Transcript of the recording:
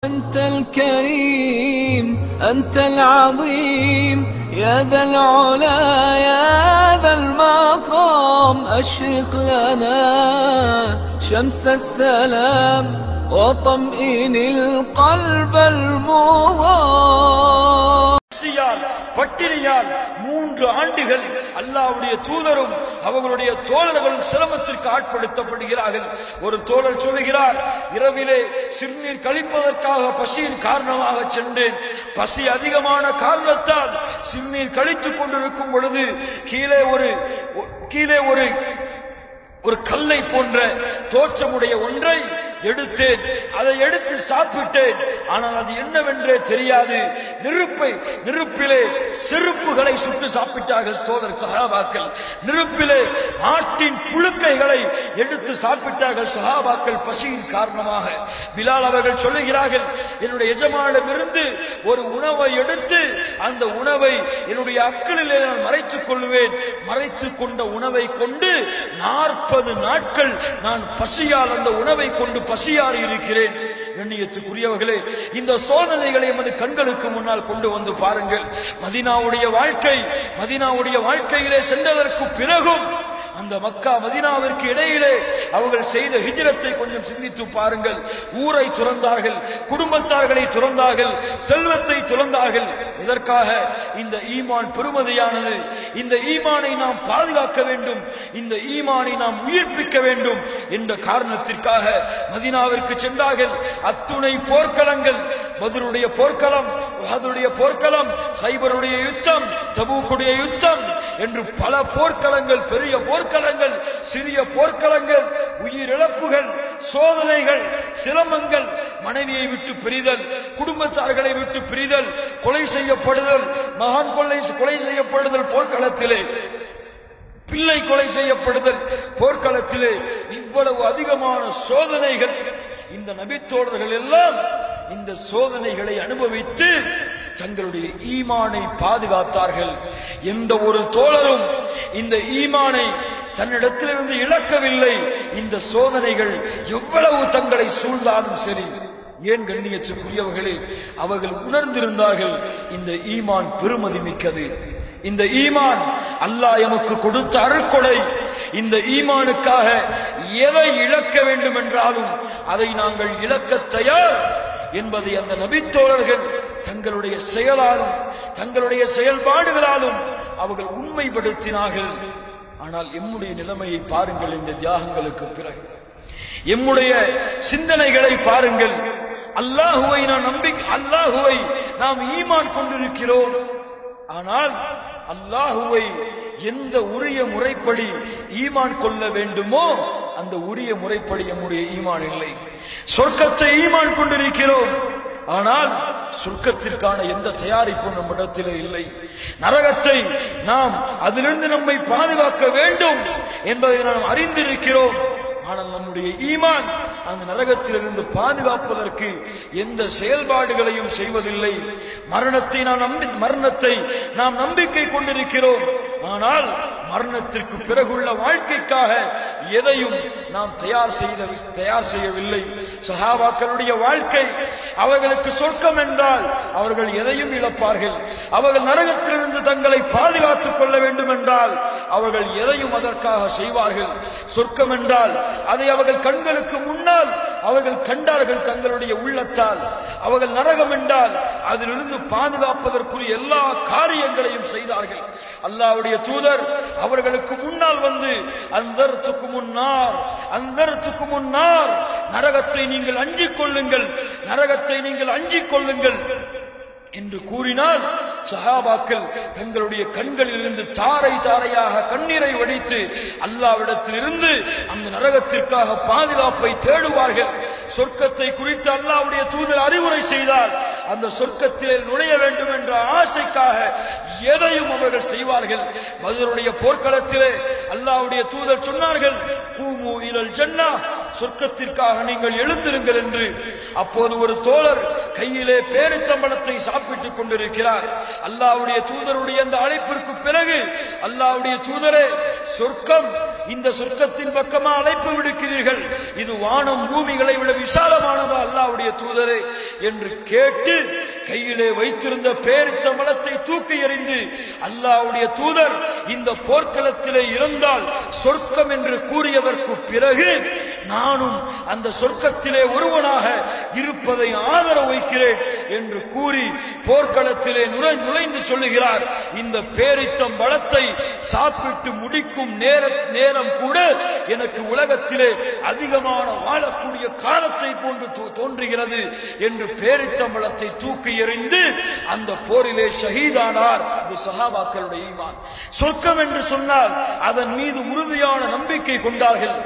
أنت الكريم أنت العظيم يا ذا العلا يا ذا المقام أشرق لنا شمس السلام وطمئن القلب المضام பசியால் பட்டினியால் மூன்று ஆண்டுகள் அல்லாஹ்வுடைய தூதரும் அவர்களுடைய தோழர்கள் சிரமத்திற்கு ஆட்படுத்தப்படுகிறார்கள். ஒரு தோழர் சொல்லுகிறார் இரவிலே சிறுநீர் கழிப்பதற்காக பசியின் காரணமாக சென்றேன். பசி அதிகமான காரணத்தால் சிறுநீர் கழித்துக் கொண்டிருக்கும் பொழுது கீழே ஒரு கீழே ஒரு ஒரு கல்லை போன்ற தோற்றமுடைய ஒன்றை எடுத்தேன். அதை எடுத்து சாப்பிட்டேன். ஆனால் அது என்னவென்றே தெரியாது. நெருப்பை நெருப்பிலே செருப்புகளை சுட்டு சாப்பிட்டார்கள் தோதர் சகாபாக்கள். நெருப்பிலே ஆட்டின் புழுக்கைகளை எடுத்து சாப்பிட்டார்கள் சஹாபாக்கள் பசியின் காரணமாக. பிலால் அவர்கள் சொல்லுகிறார்கள் என்னுடைய எஜமானிடமிருந்து ஒரு உணவை எடுத்து அந்த உணவை என்னுடைய அக்களிலே நான் மறைத்துக் கொள்வேன். மறைத்துக் கொண்ட உணவை கொண்டு நாற்பது நாட்கள் நான் பசியால் அந்த உணவை கொண்டு பசியாறி இருக்கிறேன். கண்ணியத்துக்குரியவர்களே இந்த சோதனைகளை எமது கண்களுக்கு முன்னால் கொண்டு வந்து பாருங்கள். மதினாவுடைய வாழ்க்கை மதினாவுடைய வாழ்க்கையிலே சென்றதற்கு பிறகும் அந்த மக்கா மதினாவிற்கு இடையிலே அவர்கள் செய்த ஹிஜரத்தை கொஞ்சம் சிந்தித்து பாருங்கள். ஊரை துறந்தார்கள் குடும்பத்தார்களை துறந்தார்கள் செல்வத்தை துறந்தார்கள். இதற்காக இந்த ஈமான் பெருமதியானது இந்த ஈமானை நாம் பாதுகாக்க வேண்டும். இந்த ஈமானை நாம் உயிர்ப்பிக்க வேண்டும் என்ற காரணத்திற்காக மதினாவிற்கு சென்றார்கள். அத்துணை போர்க்களங்கள் பதிலுடைய போர்க்களம் உஹதுடைய போர்க்களம் ஹைபருடைய யுத்தம் தபூக்குடைய யுத்தம் என்று பல போர்க்களங்கள் பெரிய போர்க்களங்கள் சிறிய போர்க்களங்கள் உயிரிழப்புகள் சோதனைகள் சிரமங்கள் மனைவியை விட்டு பிரிதல் குடும்பத்தார்களை விட்டு பிரிதல் கொலை செய்யப்படுதல் மகான் கொள்ளை கொலை செய்யப்படுதல் போர்க்களத்திலே பிள்ளை கொலை செய்யப்படுதல் போர்க்களத்திலே இவ்வளவு அதிகமான சோதனைகள் இந்த நபித்தோழர்கள் எல்லாம் இந்த சோதனைகளை அனுபவித்து தங்களுடைய ஈமானை பாதுகாத்தார்கள். எந்த ஒரு தோழரும் இந்த ஈமானை தன்னிடத்திலிருந்து இழக்கவில்லை. இந்த சோதனைகள் எவ்வளவு தங்களை சூழ்ந்தாலும் சரி. ஏன் கண்ணியத்துக்குரியவர்களே அவர்கள் உணர்ந்திருந்தார்கள் இந்த ஈமான் பெருமதி மிக்கது. இந்த ஈமான் அல்லாஹ் எமக்கு கொடுத்த அருக்கொலை இந்த ஈமானுக்காக எதை இழக்க வேண்டும் என்றாலும் அதை நாங்கள் இழக்க தயார். என்பதை அந்த நபித்தோழர்கள் தங்களுடைய செயலாலும் தங்களுடைய செயல்பாடுகளாலும் அவர்கள் உண்மைப்படுத்தினார்கள். ஆனால் எம்முடைய நிலைமையை பாருங்கள் இந்த தியாகங்களுக்கு பிறகு. எம்முடைய சிந்தனைகளை பாருங்கள். அல்லாஹுவை நான் நம்பி அல்லாஹுவை நாம் ஈமான் கொண்டிருக்கிறோம். ஆனால் அல்லாஹுவை எந்த உரிய முறைப்படி ஈமான் கொள்ள வேண்டுமோ அந்த உரிய முறைப்படி நம்முடைய ஈமான் இல்லை. சொர்க்கத்தை ஈமான் கொண்டிருக்கிறோம். ஆனால் சொர்க்கத்திற்கான எந்த தயாரிப்பும் நம்மிடத்திலே இல்லை. நரகத்தை நாம் அதிலிருந்து நம்மை பாதுகாக்க வேண்டும் என்பதை நாம் அறிந்திருக்கிறோம். ஆனால் நம்முடைய ஈமான் அந்த நரகத்திலிருந்து பாதுகாப்பதற்கு எந்த செயல்பாடுகளையும் செய்வதில்லை. மரணத்தை நாம் நம்பி மரணத்தை நாம் நம்பிக்கை கொண்டிருக்கிறோம். ஆனால் மரணத்திற்கு பிறகுள்ள வாழ்க்கைக்காக எதையும் நாம் தயார் செய்த தயார் செய்யவில்லை. சஹாபாக்களுடைய வாழ்க்கை அவர்களுக்கு சொர்க்கம் என்றால் அவர்கள் எதையும் இழப்பார்கள். அவர்கள் நரகத்திலிருந்து தங்களை பாதுகாத்துக் கொள்ள வேண்டும் என்றால் அவர்கள் எதையும் அதற்காக செய்வார்கள். சொர்க்கம் என்றால் அதை அவர்கள் கண்களுக்கு முன்னால் அவர்கள் கண்டார்கள் தங்களுடைய உள்ளத்தால். அவர்கள் நரகம் என்றால் அதிலிருந்து பாதுகாப்பதற்குரிய எல்லா காரியங்களையும் செய்தார்கள். அல்லாவுடைய தூதர் அவர்களுக்கு முன்னால் வந்து அந்த முன்னார் அந்தரத்துக்கு முன்னார் நரகத்தை நீங்கள் அஞ்சிக் கொள்ளுங்கள் நரகத்தை நீங்கள் அஞ்சிக் கொள்ளுங்கள் என்று கூறினால் சஹாபாக்கள் தங்களுடைய கண்களிலிருந்து தாரை தாரையாக கண்ணீரை வடித்து அல்லாவிடத்திலிருந்து அந்த நரகத்திற்காக பாதுகாப்பை தேடுவார்கள். சொர்க்கத்தை குறித்து அல்லாவுடைய தூதர் அறிவுரை செய்தால் அந்த சொர்க்கத்திலே நுழைய வேண்டும் என்ற ஆசைக்காக எதையும் அவர்கள் செய்வார்கள். மதுருடைய போர்க்களத்திலே அல்லாவுடைய தூதர் சொன்னார்கள் கூமு இலல் ஜன்னா சொர்க்கத்திற்காக நீங்கள் எழுந்திருங்கள் என்று. அப்போது ஒரு தோழர் கையிலே பேரித்தம்பளத்தை சாப்பிட்டுக் கொண்டிருக்கிறார். அல்லாவுடைய தூதருடைய அந்த அழைப்பிற்கு பிறகு அல்லாவுடைய தூதரே சொர்க்கம் இந்த சொர்க்கத்தின் பக்கமா அழைப்பு விடுக்கிறீர்கள். இது வானம் பூமிகளை விட விசாலமானதா அல்லாவுடைய தூதரே? என்று கேட்டு கையிலே வைத்திருந்த பேரித்த மலத்தை தூக்கி எறிந்து அல்லாஹ்வுடைய தூதர் இந்த போர்க்களத்திலே இருந்தால் சொர்க்கம் என்று கூறியதற்கு பிறகு நானும் அந்த சொர்க்கத்திலே ஒருவனாக இருப்பதை ஆதரவு வைக்கிறேன். என்று கூறி போர்க்களத்திலே நுழை நுழைந்து சொல்லுகிறார். இந்த பேரித்தம் பழத்தை சாப்பிட்டு முடிக்கும் நேர நேரம் கூட எனக்கு உலகத்திலே அதிகமான வாழக்கூடிய காலத்தை போன்று தோ- தோன்றுகிறது என்று பேரித்தம்பளத்தை தூக்கி எறிந்து அந்த போரிலே ஷஹீதானார் இது சஹாபாக்களுடைய ஈமான். சொர்க்கம் என்று சொன்னால் அதன் மீது உறுதியான நம்பிக்கை கொண்டார்கள்.